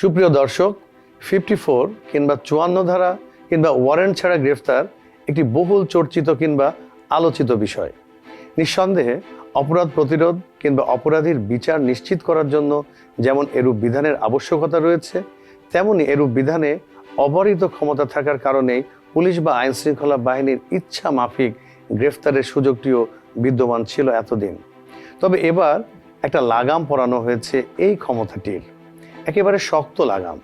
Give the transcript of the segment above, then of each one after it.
সুপ্রিয় দর্শক fifty four কিংবা চুয়ান্ন ধারা কিংবা ওয়ারেন্ট ছাড়া গ্রেফতার একটি বহুল চর্চিত কিংবা আলোচিত বিষয়। নিঃসন্দেহে অপরাধ প্রতিরোধ কিংবা অপরাধীর বিচার নিশ্চিত করার জন্য যেমন এরূপ বিধানের আবশ্যকতা রয়েছে, তেমনি এরূপ বিধানে অবারিত ক্ষমতা থাকার কারণেই পুলিশ বা আইন শৃঙ্খলা বাহিনীর ইচ্ছা মাফিক গ্রেফতারের সুযোগটিও বিদ্যমান ছিল এতদিন। তবে এবার একটা লাগাম পরানো হয়েছে এই ক্ষমতাটির। একেবারে শক্ত লাগাম।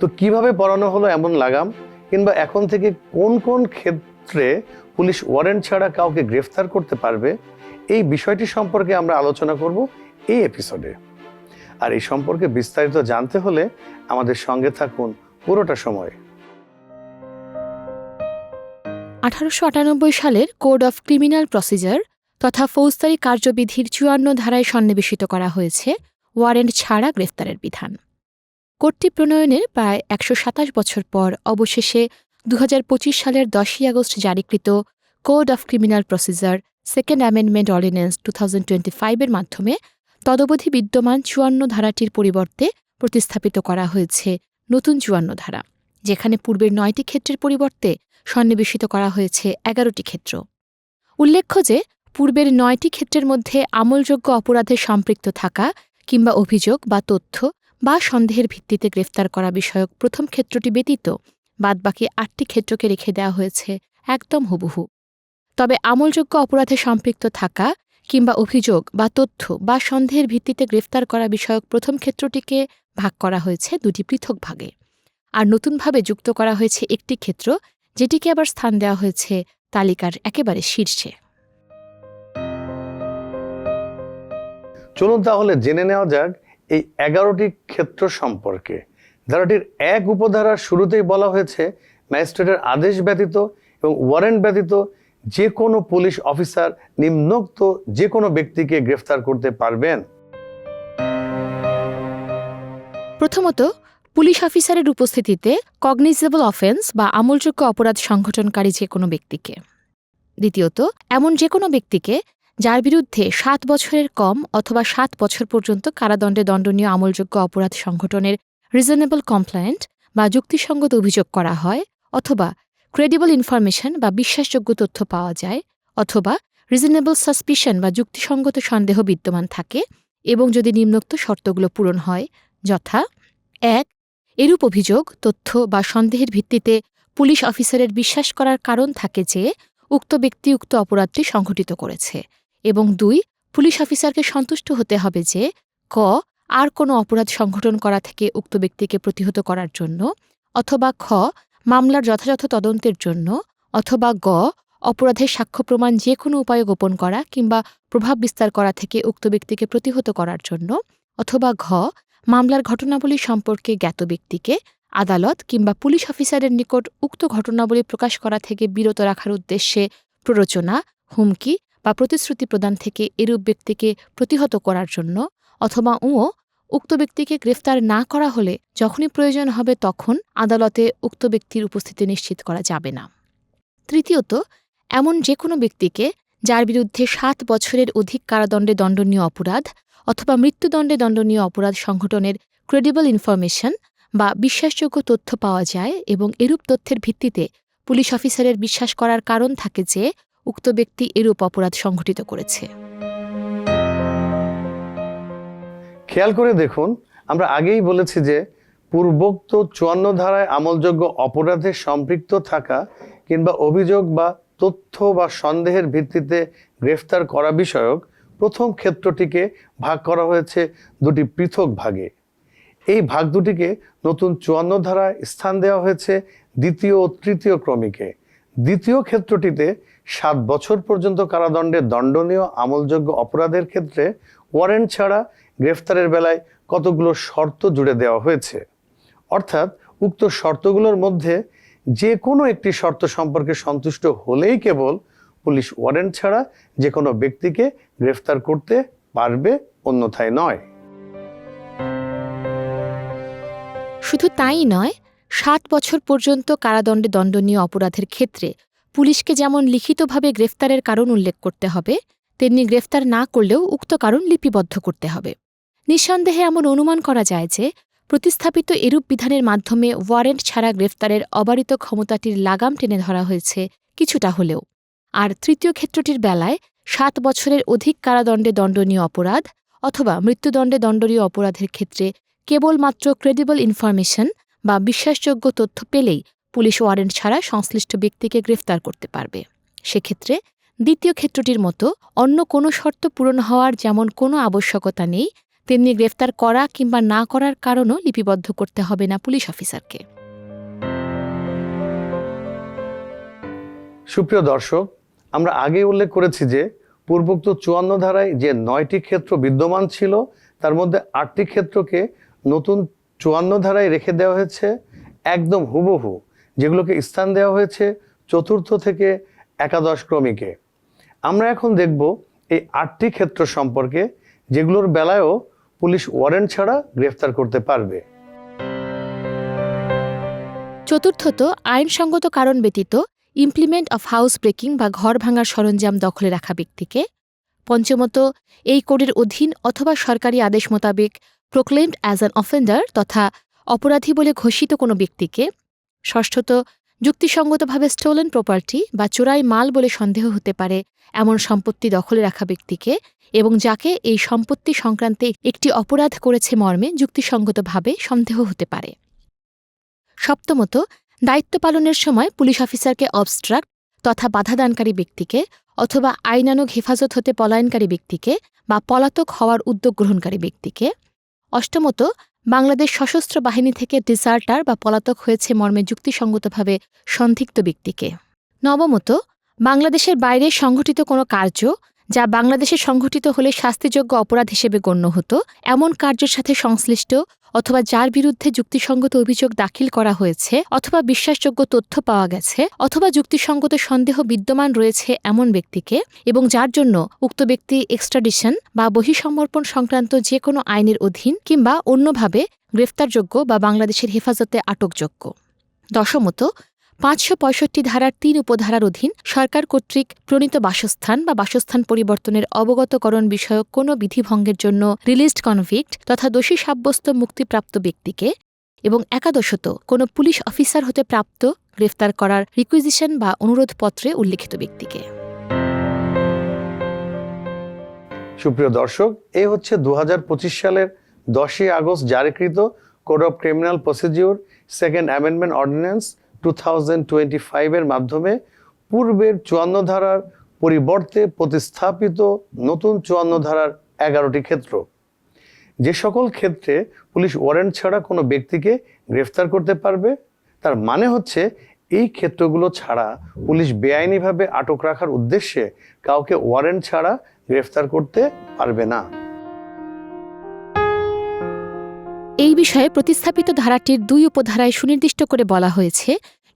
তো কীভাবে পরানো হলো এমন লাগাম? কিংবা এখন থেকে কোন কোন ক্ষেত্রে পুলিশ ওয়ারেন্ট ছাড়া কাউকে গ্রেফতার করতে পারবে? এই বিষয়টি সম্পর্কে আমরা আলোচনা করব এই এপিসোডে আর এই সম্পর্কে বিস্তারিত জানতে হলে আমাদের সঙ্গে থাকুন পুরোটা সময়। আঠারোশো আটানব্বই সালের কোড অফ ক্রিমিনাল প্রসিজার তথা ফৌজদারি কার্যবিধির চুয়ান্ন ধারায় সন্নিবেশিত করা হয়েছে ওয়ারেন্ট ছাড়া গ্রেফতারের বিধান। কোডটি প্রণয়নের প্রায় একশো সাতাশ বছর পর অবশেষে দু হাজার পঁচিশ সালের দশই August জারিকৃত code of criminal procedure second amendment ordinance two এর মাধ্যমে তদবধি বিদ্যমান চুয়ান্ন ধারাটির পরিবর্তে প্রতিস্থাপিত করা হয়েছে নতুন চুয়ান্ন ধারা, যেখানে পূর্বের নয়টি ক্ষেত্রের পরিবর্তে সন্নিবেশিত করা হয়েছে এগারোটি ক্ষেত্র। উল্লেখ্য যে, পূর্বের নয়টি ক্ষেত্রের মধ্যে আমলযোগ্য অপরাধে সম্পৃক্ত থাকা কিংবা অভিযোগ বা তথ্য বা সন্দেহের ভিত্তিতে গ্রেফতার করা বিষয়ক প্রথম ক্ষেত্রটি ব্যতীত বাদবাকি আটটি ক্ষেত্রকে রেখে দেওয়া হয়েছে একদম হুবহু। তবে আমলযোগ্য অপরাধে সম্পৃক্ত থাকা কিংবা অভিযোগ বা তথ্য বা সন্দেহের ভিত্তিতে গ্রেফতার করা বিষয়ক প্রথম ক্ষেত্রটিকে ভাগ করা হয়েছে দুটি পৃথক ভাগে। আর নতুনভাবে যুক্ত করা হয়েছে একটি ক্ষেত্র যেটিকে আবার স্থান দেওয়া হয়েছে তালিকার একেবারে শীর্ষে। চলুন তাহলে জেনে নেওয়া যাক এই এগারোটি ক্ষেত্র সম্পর্কে। ধারাটির এক উপধারার শুরুতেই বলা হয়েছে, ম্যাজিস্ট্রেটের আদেশ ব্যতীত এবং ওয়ারেন্ট ব্যতীত যে কোনো পুলিশ অফিসার নিম্নোক্ত যে কোনো ব্যক্তিকে গ্রেফতার করতে পারবেন। প্রথমত, পুলিশ অফিসারের উপস্থিতিতে কগনিজেবল অফেন্স বা আমলযোগ্য অপরাধ সংঘটনকারী যে কোনো ব্যক্তিকে। দ্বিতীয়ত, এমন যে কোনো ব্যক্তিকে যার বিরুদ্ধে সাত বছরের কম অথবা সাত বছর পর্যন্ত কারাদণ্ডে দণ্ডনীয় আমলযোগ্য অপরাধ সংগঠনের রিজনেবল কমপ্লায়েন্ট বা যুক্তিসঙ্গত অভিযোগ করা হয় অথবা ক্রেডিবল ইনফরমেশন বা বিশ্বাসযোগ্য তথ্য পাওয়া যায় অথবা রিজনেবল সাসপিশন বা যুক্তিসঙ্গত সন্দেহ বিদ্যমান থাকে এবং যদি নিম্নোক্ত শর্তগুলো পূরণ হয়, যথা এক, এরূপ অভিযোগ, তথ্য বা সন্দেহের ভিত্তিতে পুলিশ অফিসারের বিশ্বাস করার কারণ থাকে যে উক্ত ব্যক্তি উক্ত অপরাধটি সংঘটিত করেছে। এবং দুই, পুলিশ অফিসারকে সন্তুষ্ট হতে হবে যে, ক, আর কোনো অপরাধ সংঘটন করা থেকে উক্ত ব্যক্তিকে প্রতিহত করার জন্য, অথবা খ, মামলার যথাযথ তদন্তের জন্য, অথবা গ, অপরাধের সাক্ষ্য প্রমাণ যে কোনো উপায়ে গোপন করা কিংবা প্রভাব বিস্তার করা থেকে উক্ত ব্যক্তিকে প্রতিহত করার জন্য, অথবা ঘ, মামলার ঘটনাবলী সম্পর্কে জ্ঞাত ব্যক্তিকে আদালত কিংবা পুলিশ অফিসারের নিকট উক্ত ঘটনাবলী প্রকাশ করা থেকে বিরত রাখার উদ্দেশ্যে প্ররোচনা, হুমকি বা প্রতিশ্রুতি প্রদান থেকে এরূপ ব্যক্তিকে প্রতিহত করার জন্য অথবা উও উক্ত ব্যক্তিকে গ্রেফতার না করা হলে যখনই প্রয়োজন হবে তখন আদালতে উক্ত ব্যক্তির উপস্থিতি নিশ্চিত করা যাবে না। তৃতীয়ত, এমন যে কোনো ব্যক্তিকে যার বিরুদ্ধে সাত বছরের অধিক কারাদণ্ডে দণ্ডনীয় অপরাধ অথবা মৃত্যুদণ্ডে দণ্ডনীয় অপরাধ সংগঠনের ক্রেডিবল ইনফরমেশন বা বিশ্বাসযোগ্য তথ্য পাওয়া যায় এবং এরূপ তথ্যের ভিত্তিতে পুলিশ অফিসারের বিশ্বাস করার কারণ থাকে যে উক্ত ব্যক্তি এরূপ অপরাধ সংঘটিত করেছে। খেয়াল করে দেখুন, আমরা আগেই বলেছি যে পূর্বোক্ত চুয়ান্ন ধারায় আমলযোগ্য অপরাধে সম্পৃক্ত থাকা কিংবা অভিযোগ বা তথ্য বা সন্দেহের ভিত্তিতে গ্রেফতার করা বিষয়ক প্রথম ক্ষেত্রটিকে ভাগ করা হয়েছে দুটি পৃথক ভাগে। এই ভাগ দুটিকে নতুন চুয়ান্ন ধারায় স্থান দেওয়া হয়েছে দ্বিতীয় ও তৃতীয় ক্রমিকে। দ্বিতীয় ক্ষেত্রটিতে সাত বছর পর্যন্ত কারাদণ্ডে দণ্ডনীয় আমলযোগ্য অপরাধের ক্ষেত্রে ওয়ারেন্ট ছাড়া গ্রেফতারের বেলায় কতগুলো শর্ত জুড়ে দেওয়া হয়েছে? অর্থাৎ উক্ত শর্তগুলোর মধ্যে যে কোনো একটি শর্ত সম্পর্কে সন্তুষ্ট হলেই কেবল পুলিশ ওয়ারেন্ট ছাড়া যে কোনো ব্যক্তিকে গ্রেফতার করতে পারবে, অন্যথায় নয়। শুধু তাই নয় সাত বছর পর্যন্ত কারাদণ্ডে দণ্ডনীয় অপরাধের ক্ষেত্রে পুলিশকে যেমন লিখিতভাবে গ্রেফতারের কারণ উল্লেখ করতে হবে, তেমনি গ্রেফতার না করলেও উক্ত কারণ লিপিবদ্ধ করতে হবে। নিঃসন্দেহে এমন অনুমান করা যায় যে, প্রতিস্থাপিত এরূপ বিধানের মাধ্যমে ওয়ারেন্ট ছাড়া গ্রেফতারের অবারিত ক্ষমতাটির লাগাম টেনে ধরা হয়েছে কিছুটা হলেও। আর তৃতীয় ক্ষেত্রটির বেলায় সাত বছরের অধিক কারাদণ্ডে দণ্ডনীয় অপরাধ অথবা মৃত্যুদণ্ডে দণ্ডনীয় অপরাধের ক্ষেত্রে কেবলমাত্র ক্রেডিবল ইনফরমেশন বা বিশ্বাসযোগ্য তথ্য পেলেই পুলিশ ওয়ারেন্ট ছাড়া সংশ্লিষ্ট ব্যক্তিকে গ্রেফতার করতে পারবে। সেক্ষেত্রে দ্বিতীয় ক্ষেত্রটির মতো অন্য কোনো শর্ত পূরণ হওয়ার যেমন কোনো আবশ্যকতা নেই, তেমনি গ্রেফতার করা কিংবা না করার কারণও লিপিবদ্ধ করতে হবে না পুলিশ অফিসারকে। সুপ্রিয় দর্শক, আমরা আগে উল্লেখ করেছি যে পূর্বোক্ত চুয়ান্ন ধারায় যে নয়টি ক্ষেত্র বিদ্যমান ছিল, তার মধ্যে আটটি ক্ষেত্রকে নতুন চুয়ান্ন ধারায় রেখে দেওয়া হয়েছে, একদম হুবহু, যেগুলোকে স্থান দেওয়া হয়েছে চতুর্থ থেকে একাদশ ক্রমিকে। আমরা এখন দেখব এই আটটি ক্ষেত্র সম্পর্কে, যেগুলোর বেলায়ও পুলিশ ওয়ারেন্ট ছাড়া গ্রেফতার করতে পারবে। চতুর্থত, আইনসঙ্গত কারণ ব্যতীত ইমপ্লিমেন্ট অফ হাউস ব্রেকিং বা ঘর ভাঙার সরঞ্জাম দখলে রাখা ব্যক্তিকে। পঞ্চমত, এই কোডের অধীন অথবা সরকারি আদেশ মোতাবেক প্রোক্লেমড অ্যাজ অ্যান অফেন্ডার তথা অপরাধী বলে ঘোষিত কোনো ব্যক্তিকে ষষ্ঠত যুক্তিসঙ্গতভাবে স্টোলেন প্রপার্টি বা চোরাই মাল বলে সন্দেহ হতে পারে এমন সম্পত্তি দখলে রাখা ব্যক্তিকে এবং যাকে এই সম্পত্তি সংক্রান্তে একটি অপরাধ করেছে মর্মে যুক্তিসঙ্গতভাবে সন্দেহ হতে পারে। সপ্তমত, দায়িত্ব পালনের সময় পুলিশ অফিসারকে অবস্ট্রাক্ট তথা বাধাদানকারী ব্যক্তিকে অথবা আইনানুগ হেফাজত হতে পলায়নকারী ব্যক্তিকে বা পলাতক হওয়ার উদ্যোগ গ্রহণকারী ব্যক্তিকে অষ্টমত, বাংলাদেশ সশস্ত্র বাহিনী থেকে ডিসার্টার বা পলাতক হয়েছে মর্মে যুক্তিসঙ্গতভাবে সন্দিগ্ধ ব্যক্তিকে। নবমত, বাংলাদেশের বাইরে সংঘটিত কোনো কার্য যা বাংলাদেশে সংঘটিত হলে শাস্তিযোগ্য অপরাধ হিসেবে গণ্য হতো, এমন কার্যের সাথে সংশ্লিষ্ট অথবা যার বিরুদ্ধে যুক্তিসঙ্গত অভিযোগ দাখিল করা হয়েছে অথবা বিশ্বাসযোগ্য তথ্য পাওয়া গেছে অথবা যুক্তিসঙ্গত সন্দেহ বিদ্যমান রয়েছে এমন ব্যক্তিকে এবং যার জন্য উক্ত ব্যক্তি এক্সট্রাডিশন বা বহিঃসমর্পণ সংক্রান্ত যে কোনো আইনের অধীন কিংবা অন্যভাবে গ্রেফতারযোগ্য বা বাংলাদেশের হেফাজতে আটকযোগ্য। দশমত পাঁচশো পঁয়ষট্টি ধারার তিন উপধারার অধীন সরকার কর্তৃক প্রণীত বাসস্থান বা বাসস্থান পরিবর্তনের অবগতকরণ বিষয়ক কোনো বিধিভঙ্গের জন্য রিলিজড কনভিক্ট তথা দোষী সাব্যস্ত মুক্তিপ্রাপ্ত ব্যক্তিকে এবং একাদশত কোনো পুলিশ অফিসার হতে প্রাপ্ত গ্রেফতার করার রিকুইজিশন বা অনুরোধপত্রে উল্লিখিত ব্যক্তিকে। সুপ্রিয় দর্শক, এ হচ্ছে দুহাজার পঁচিশ সালের দশই August জারিকৃত code of criminal procedure, second amendment ordinance two thousand twenty ফাইভের মাধ্যমে পূর্বের চুয়ান্ন ধারার পরিবর্তে প্রতিস্থাপিত নতুন চুয়ান্ন ধারার এগারোটি ক্ষেত্র। যে সকল ক্ষেত্রে পুলিশ ওয়ারেন্ট ছাড়া কোনো ব্যক্তিকে গ্রেফতার করতে পারবে, তার মানে হচ্ছে এই ক্ষেত্রগুলো ছাড়া পুলিশ বেআইনিভাবে আটক রাখার উদ্দেশ্যে কাউকে ওয়ারেন্ট ছাড়া গ্রেফতার করতে পারবে না। এই বিষয়ে প্রতিস্থাপিত ধারাটির দুই উপধারায় সুনির্দিষ্ট করে বলা হয়েছে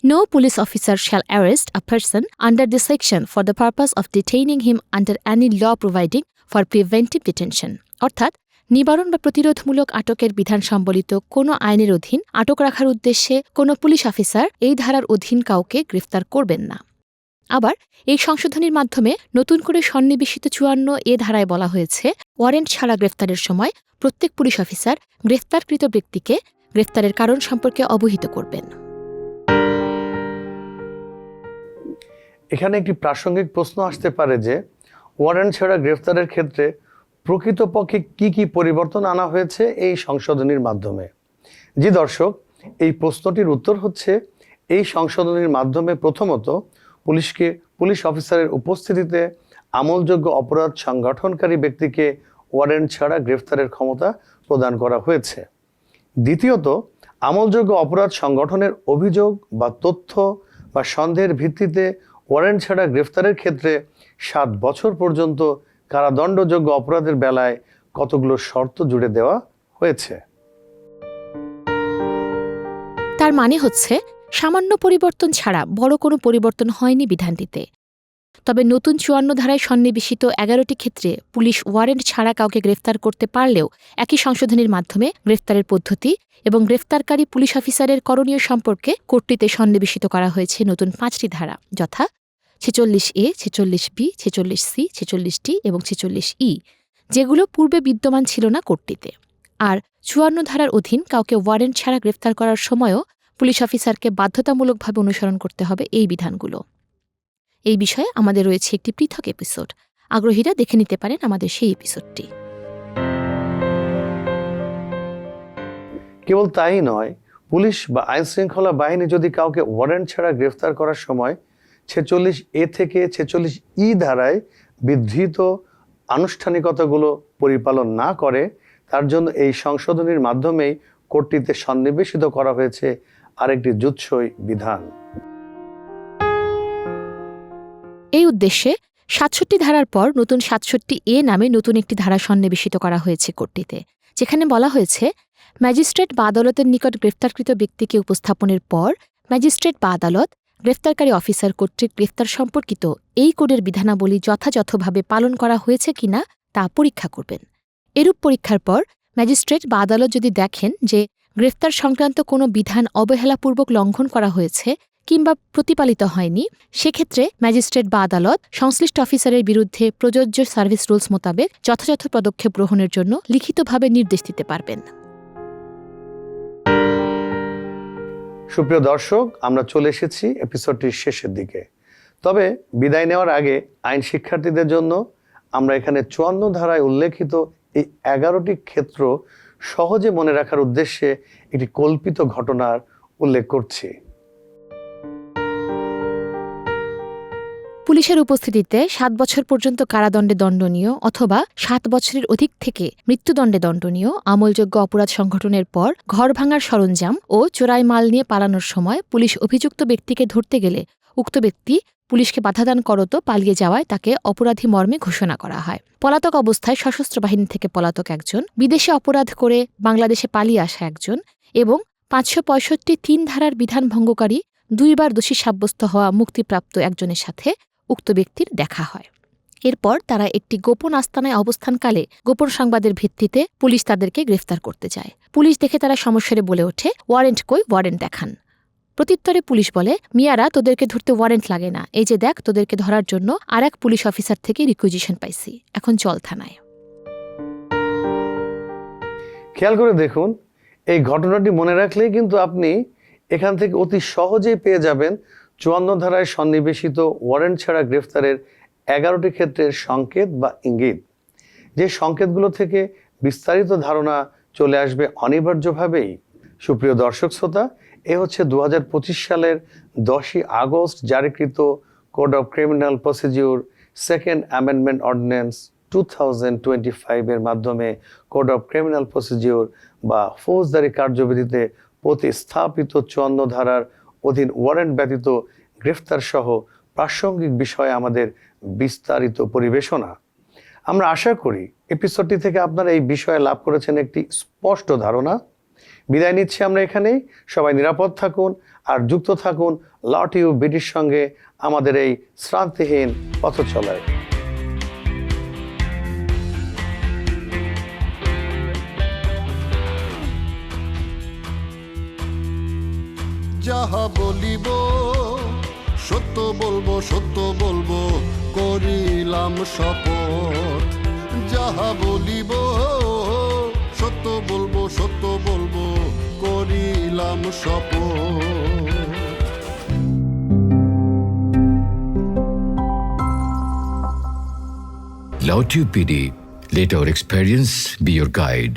no police officer shall arrest a person under this section for the purpose of detaining him under any law providing for preventive detention অর্থাৎ, নিবারণ বা প্রতিরোধমূলক আটকের বিধান সম্বলিত কোনো আইনের অধীন আটক রাখার উদ্দেশ্যে কোনো পুলিশ অফিসার এই ধারার অধীন কাউকে গ্রেফতার করবেন না। আবার এই সংশোধনীর মাধ্যমে নতুন করে সন্নিবেশিত চুয়ান্ন এ ধারায় বলা হয়েছে, ওয়ারেন্ট ছাড়া গ্রেফতারের সময় প্রত্যেক পুলিশ অফিসার গ্রেফতারকৃত ব্যক্তিকে গ্রেফতারের কারণ সম্পর্কে অবহিত করবেন। এখানে একটি প্রাসঙ্গিক প্রশ্ন আসতে পারে যে, ওয়ারেন্ট ছাড়া গ্রেফতারের ক্ষেত্রে প্রকৃতপক্ষে কি কি পরিবর্তন আনা হয়েছে এই সংশোধনীর মাধ্যমে? জি দর্শক, এই প্রশ্নটির উত্তর হচ্ছে, এই সংশোধনীর মাধ্যমে প্রথমত পুলিশকে, পুলিশ অফিসারের উপস্থিতিতে আমলযোগ্য অপরাধ সংগঠনকারী ব্যক্তিকে ওয়ারেন্ট ছাড়া গ্রেফতারের ক্ষমতা প্রদান করা হয়েছে। দ্বিতীয়ত, আমলযোগ্য অপরাধ সংগঠনের অভিযোগ বা তথ্য বা সন্দেহের ভিত্তিতে ওয়ারেন্ট ছাড়া গ্রেফতারের ক্ষেত্রে সাত বছর পর্যন্ত কারাদণ্ডযোগ্য অপরাধের বেলায় কতগুলো শর্ত জুড়ে দেওয়া হয়েছে। তার মানে হচ্ছে সামান্য পরিবর্তন ছাড়া বড় কোনো পরিবর্তন হয়নি বিধানটিতে। তবে নতুন চুয়ান্ন ধারায় সন্নিবেশিত এগারোটি ক্ষেত্রে পুলিশ ওয়ারেন্ট ছাড়া কাউকে গ্রেফতার করতে পারলেও একই সংশোধনীর মাধ্যমে গ্রেফতারের পদ্ধতি এবং গ্রেফতারকারী পুলিশ অফিসারের করণীয় সম্পর্কে কোর্টটিতে সন্নিবেশিত করা হয়েছে নতুন পাঁচটি ধারা, যথা ছেচল্লিশ এ, ছেচল্লিশ বি, ছেচল্লিশ সি, ছেচল্লিশ টি এবং ছেচল্লিশ ই, যেগুলো পূর্বে বিদ্যমান ছিল না কোর্টটিতে। আর চুয়ান্ন ধারার অধীন কাউকে ওয়ারেন্ট ছাড়া গ্রেফতার করার সময়ও পুলিশ অফিসারকে বাধ্যতামূলকভাবে অনুসরণ করতে হবে এই বিধানগুলো। এই বিষয়ে আমাদের রয়েছে একটি পৃথক এপিসোড। আগ্রহীরা দেখে নিতে পারেন আমাদের সেই এপিসোডটি। কেবল তাই নয়, পুলিশ বা আইন শৃঙ্খলা বাহিনী যদি কাউকে ওয়ারেন্ট ছাড়া গ্রেফতার করার সময় ছেচল্লিশ এ থেকে ছেচল্লিশ ই ধারায় বিধৃত আনুষ্ঠানিকতাগুলো পরিপালন না করে, তার জন্য এই সংশোধনীর মাধ্যমেই কোর্টটিতে সন্নিবেশিত করা হয়েছে আরেকটি জুৎসই বিধান। এই উদ্দেশ্যে সাতষট্টি ধারার পর নতুন সাতষট্টি এ নামে নতুন একটি ধারা সন্নিবেশিত করা হয়েছে কোর্টটিতে যেখানে বলা হয়েছে, ম্যাজিস্ট্রেট বা আদালতের নিকট গ্রেফতারকৃত ব্যক্তিকে উপস্থাপনের পর ম্যাজিস্ট্রেট বা আদালত গ্রেফতারকারী অফিসার কর্তৃক গ্রেফতার সম্পর্কিত এই কোডের বিধানাবলী যথাযথভাবে পালন করা হয়েছে কিনা তা পরীক্ষা করবেন। এরূপ পরীক্ষার পর ম্যাজিস্ট্রেট বা আদালত যদি দেখেন যে গ্রেফতার সংক্রান্ত কোনো বিধান অবহেলাপূর্বক লঙ্ঘন করা হয়েছে কিংবা প্রতিপালিত হয়নি, সেক্ষেত্রে ম্যাজিস্ট্রেট বা আদালত সংশ্লিষ্ট অফিসারের বিরুদ্ধে প্রযোজ্য সার্ভিস রুলস মোতাবেক যথাযথ পদক্ষেপ গ্রহণের জন্য লিখিতভাবে নির্দেশ দিতে পারবেন। সুপ্রিয় দর্শক, আমরা চলে এসেছি এপিসোডটির শেষের দিকে। তবে বিদায় নেওয়ার আগে আইন শিক্ষার্থীদের জন্য আমরা এখানে চুয়ান্ন ধারায় উল্লেখিত এই এগারোটি ক্ষেত্র সহজে মনে রাখার উদ্দেশ্যে একটি কল্পিত ঘটনার উল্লেখ করছি। পুলিশের উপস্থিতিতে সাত বছর পর্যন্ত কারাদণ্ডে দণ্ডনীয় অথবা সাত বছরের অধিক থেকে মৃত্যুদণ্ডে দণ্ডনীয় আমলযোগ্য অপরাধ সংগঠনের পর ঘর ভাঙার সরঞ্জাম ও চোরাই মাল নিয়ে পালানোর সময় পুলিশ অভিযুক্ত ব্যক্তিকে ধরতে গেলে উক্ত ব্যক্তি পুলিশকে বাধাদান করত পালিয়ে যাওয়ায় তাকে অপরাধী মর্মে ঘোষণা করা হয়। পলাতক অবস্থায় সশস্ত্র বাহিনী থেকে পলাতক একজন, বিদেশে অপরাধ করে বাংলাদেশে পালিয়ে আসা একজন এবং পাঁচশো পঁয়ষট্টি তিন ধারার বিধান ভঙ্গকারী দুইবার দোষী সাব্যস্ত হওয়া মুক্তিপ্রাপ্ত একজনের সাথে উক্ত ব্যক্তির দেখা হয়। এরপর তারা একটি গোপন আস্তানায় অবস্থানকালে গোপন সংবাদের ভিত্তিতে পুলিশ তাদেরকে গ্রেফতার করতে যায়। পুলিশ দেখে তারা সমস্যারে বলে ওঠে, ওয়ারেন্ট কই? ওয়ারেন্ট দেখান। প্রত্যুত্তরে পুলিশ বলে, মিয়ারা, তোদেরকে ধরতে ওয়ারেন্ট লাগে না। এই যে দেখ, তোদেরকে ধরার জন্য আর এক পুলিশ অফিসার থেকে রিকুইজিশন পাইছি। এখন চল থানায়। খেয়াল করে দেখুন, এই ঘটনাটি মনে রাখলেই কিন্তু আপনি এখান থেকে অতি সহজেই পেয়ে যাবেন চুয়ান্ন ধারায় সন্নিবেশিত ওয়ারেন্ট ছাড়া গ্রেফতারের এগারোটি ক্ষেত্রের সংকেত বা ইঙ্গিত। যে সংকেতগুলো থেকে বিস্তারিত ধারণা চলে আসবে অনিবার্যভাবেই। সুপ্রিয় দর্শক, শ্রোতা এ হচ্ছে দু হাজার পঁচিশ সালের দশই August, জারিকৃত code of criminal procedure second amendment ordinance two thousand twenty ফাইভের মাধ্যমে কোড অফ ক্রিমিনাল প্রসিডিউর বা ফৌজদারি কার্যবিধিতে প্রতিস্থাপিত চুয়ান্ন ধারার অধীন ওয়ারেন্ট ব্যতীত গ্রেফতার সহ প্রাসঙ্গিক বিষয়ে আমাদের বিস্তারিত পরিবেশনা। আমরা আশা করি এপিসোডটি থেকে আপনারা এই বিষয়ে লাভ করেছেন একটি স্পষ্ট ধারণা। বিদায় নিচ্ছি আমরা এখানেই। সবাই নিরাপদ থাকুন আর যুক্ত থাকুন লট ইউ বিটির সঙ্গে আমাদের এই শ্রান্তিহীন পথ চলায় যাহা বলিব, সত্য বলব সত্য বলব, করিলাম যাহা বলিব সত্য বলব সত্য বলব করিলাম শপথ Lautube PD, let our experience be your guide.